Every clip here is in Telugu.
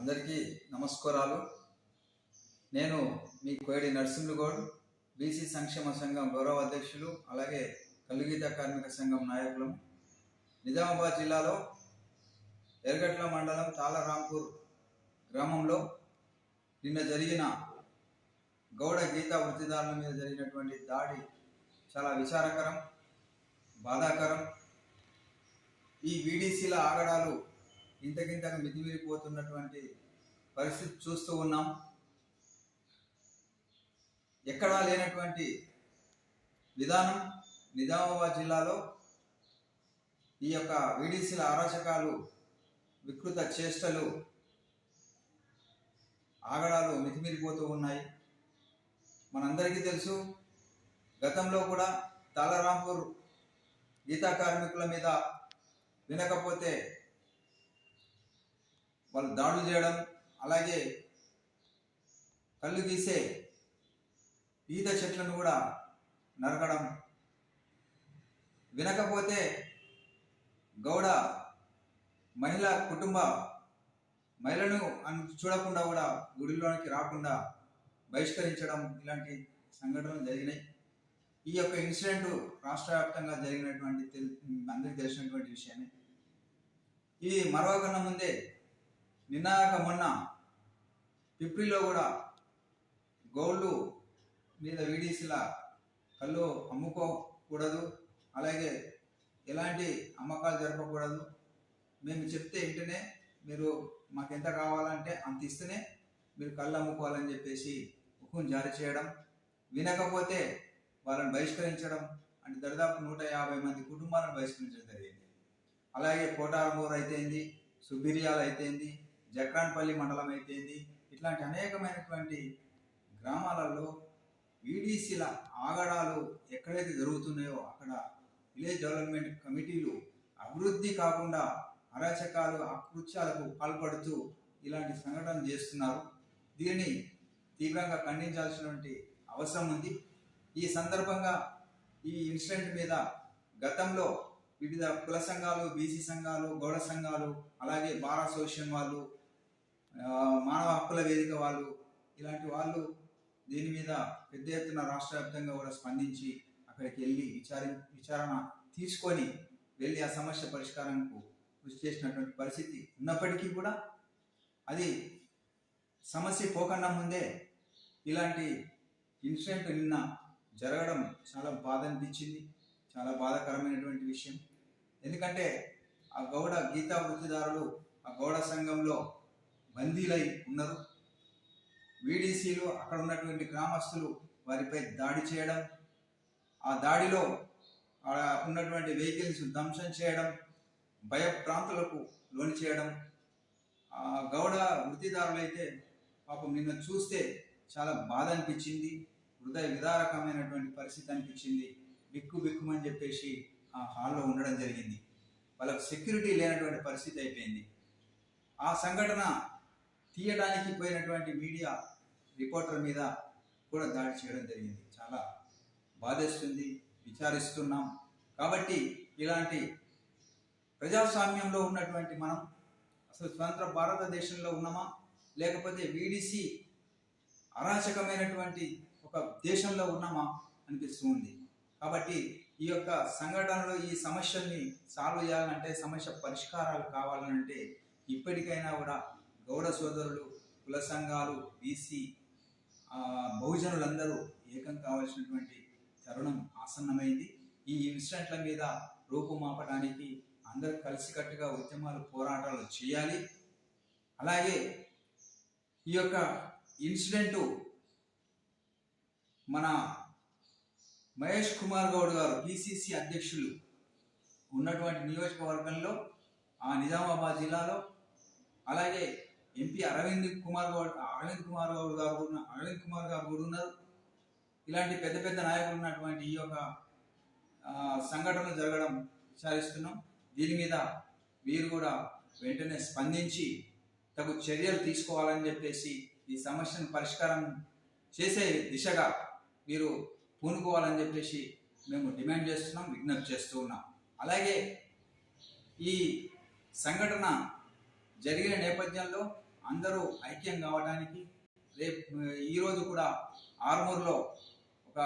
అందరికీ నమస్కారాలు. నేను మీ కోయడి నరసింహులు బీసీ సంక్షేమ సంఘం గౌరవ అధ్యక్షులు అలాగే కలుగీత కార్మిక సంఘం నాయకులు. నిజామాబాద్ జిల్లాలో ఎర్గట్ల మండలం తాళరాంపూర్ గ్రామంలో నిన్న జరిగిన గౌడ గీత వృత్తిదారుల మీద జరిగినటువంటి దాడి చాలా విచారకరం బాధాకరం. ఈ వీడీసీల ఆగడాలు ఇంతకింతగా మితిమీరిపోతున్నటువంటి పరిస్థితి చూస్తూ ఉన్నాం. ఎక్కడా లేనటువంటి విధానం నిజామాబాద్ జిల్లాలో ఈ యొక్క వీడీసీల అరాచకాలు వికృత చేష్టలు ఆగడాలు మితిమీరిపోతూ ఉన్నాయి. మనందరికీ తెలుసు గతంలో కూడా తాలారాంపూర్ గీతా కార్మికుల మీద వినకపోతే వాళ్ళు దాడులు చేయడం అలాగే కళ్ళు తీసే ఈత చెట్లను కూడా నరకడం. వినకపోతే గౌడ మహిళ కుటుంబ మహిళను చూడకుండా కూడా గుడిలోనికి రాకుండా బహిష్కరించడం ఇలాంటి సంఘటనలు జరిగినాయి. ఈ యొక్క ఇన్సిడెంట్ రాష్ట్ర వ్యాప్తంగా జరిగినటువంటి తెల్- అందరికీ తెలిసినటువంటి విషయమే. ఇది మరొకన్న ముందే నిన్నాక మొన్న పిప్రిలో కూడా గోల్డ్ మీద వీడీసీల కళ్ళు అమ్ముకోకూడదు అలాగే ఎలాంటి అమ్మకాలు జరపకూడదు. మేము చెప్తే వెంటనే మీరు మాకు ఎంత కావాలంటే అంత ఇస్తేనే మీరు కళ్ళు అమ్ముకోవాలని చెప్పేసి హుకుం జారీ చేయడం వినకపోతే వాళ్ళని బహిష్కరించడం అంటే దాదాపు నూట యాభై మంది కుటుంబాలను బహిష్కరించడం జరిగింది. అలాగే కోటారమూరు అయితేంది సుబిరియాలు అయితేంది జక్రాన్పల్లి మండలం అయితేంది. ఇట్లాంటి అనేకమైనటువంటి గ్రామాలలో వీడీసీల ఆగడాలు ఎక్కడైతే జరుగుతున్నాయో అక్కడ విలేజ్ డెవలప్మెంట్ కమిటీలు అభివృద్ధి కాకుండా అరాచకాలు అకృత్యాలకు పాల్పడుతూ ఇలాంటి సంఘటన చేస్తున్నారు. దీనిని తీవ్రంగా ఖండించాల్సినటువంటి అవసరం ఉంది. ఈ సందర్భంగా ఈ ఇన్సిడెంట్ మీద గతంలో వివిధ కుల సంఘాలు బీసీ సంఘాలు గౌడ సంఘాలు అలాగే బార్ అసోసియేషన్ వాళ్ళు మానవ హక్కుల వేదిక వాళ్ళు ఇలాంటి వాళ్ళు దీని మీద పెద్ద ఎత్తున రాష్ట్ర వ్యాప్తంగా కూడా స్పందించి అక్కడికి వెళ్ళి విచారి విచారణ తీసుకొని వెళ్ళి ఆ సమస్య పరిష్కారంకు కృషి చేసినటువంటి పరిస్థితి ఉన్నప్పటికీ కూడా అది సమస్య పోకుండా ముందే ఇలాంటి ఇన్సిడెంట్ నిన్న జరగడం చాలా బాధ అనిపించింది. చాలా బాధాకరమైనటువంటి విషయం. ఎందుకంటే ఆ గౌడ గీతా వృత్తిదారులు ఆ గౌడ సంఘంలో బందీలై ఉన్నారు. వీడీసీలు అక్కడ ఉన్నటువంటి గ్రామస్తులు వారిపై దాడి చేయడం ఆ దాడిలో ఉన్నటువంటి వెహికల్స్ ధ్వంసం చేయడం భయభ్రాంతులకు లోని చేయడం. ఆ గౌడ వృత్తిదారులు అయితే పాపం నిన్న చూస్తే చాలా బాధ అనిపించింది హృదయ విదారకమైనటువంటి పరిస్థితి అనిపించింది. బిక్కు బిక్కుమని చెప్పేసి ఆ హాల్లో ఉండడం జరిగింది. వాళ్ళకు సెక్యూరిటీ లేనటువంటి పరిస్థితి అయిపోయింది. ఆ సంఘటన తీయడానికి పోయినటువంటి మీడియా రిపోర్టర్ మీద కూడా దాడి చేయడం జరిగింది. చాలా బాధేస్తుంది విచారిస్తున్నాం. కాబట్టి ఇలాంటి ప్రజాస్వామ్యంలో ఉన్నటువంటి మనం అసలు స్వతంత్ర భారతదేశంలో ఉన్నామా? లేకపోతే వీడిసి అరాచకమైనటువంటి ఒక దేశంలో ఉన్నామా అనిపిస్తూ ఉంది. కాబట్టి ఈ యొక్క సంఘటనలో ఈ సమస్యల్ని సాల్వ్ చేయాలంటే సమస్య పరిష్కారాలు కావాలంటే ఇప్పటికైనా కూడా గౌడ సోదరులు కుల సంఘాలు బీసీ బహుజనులందరూ ఏకం కావాల్సినటువంటి తరుణం ఆసన్నమైంది. ఈ ఇన్సిడెంట్ల మీద రూపుమాపడానికి అందరూ కలిసికట్టుగా ఉద్యమాలు పోరాటాలు చేయాలి. అలాగే ఈ యొక్క ఇన్సిడెంటు మన మహేష్ కుమార్ గౌడ్ గారు బీసీసీ అధ్యక్షులు ఉన్నటువంటి నియోజకవర్గంలో ఆ నిజామాబాద్ జిల్లాలో అలాగే ఎంపీ అరవింద్ కుమార్ గౌడ్ అరవింద్ కుమార్ గౌడ్ గారు అరవింద్ కుమార్ గారు కూడా ఉన్నారు. ఇలాంటి పెద్ద పెద్ద నాయకులు ఉన్నటువంటి ఈ యొక్క సంఘటనలు జరగడం విచారిస్తున్నాం. దీని మీద మీరు కూడా వెంటనే స్పందించి తగు చర్యలు తీసుకోవాలని చెప్పేసి ఈ సమస్యను పరిష్కారం చేసే దిశగా మీరు పూనుకోవాలని చెప్పేసి మేము డిమాండ్ చేస్తున్నాం విజ్ఞప్తి చేస్తూ ఉన్నాం. అలాగే ఈ సంఘటన జరిగిన నేపథ్యంలో అందరూ ఐక్యం కావడానికి రేపు ఈరోజు కూడా ఆర్మూర్లో ఒక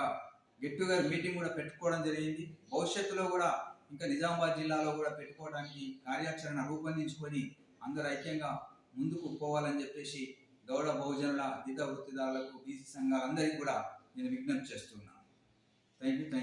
గెట్ టుగెదర్ మీటింగ్ కూడా పెట్టుకోవడం జరిగింది. భవిష్యత్తులో కూడా ఇంకా నిజామాబాద్ జిల్లాలో కూడా పెట్టుకోవడానికి కార్యాచరణ రూపొందించుకొని అందరూ ఐక్యంగా ముందుకు పోవాలని చెప్పేసి గౌడ బహుజనుల అధిక వృత్తిదారులకు బీసీ సంఘాలందరికీ కూడా నేను విజ్ఞప్తి చేస్తున్నాను. Thank you thank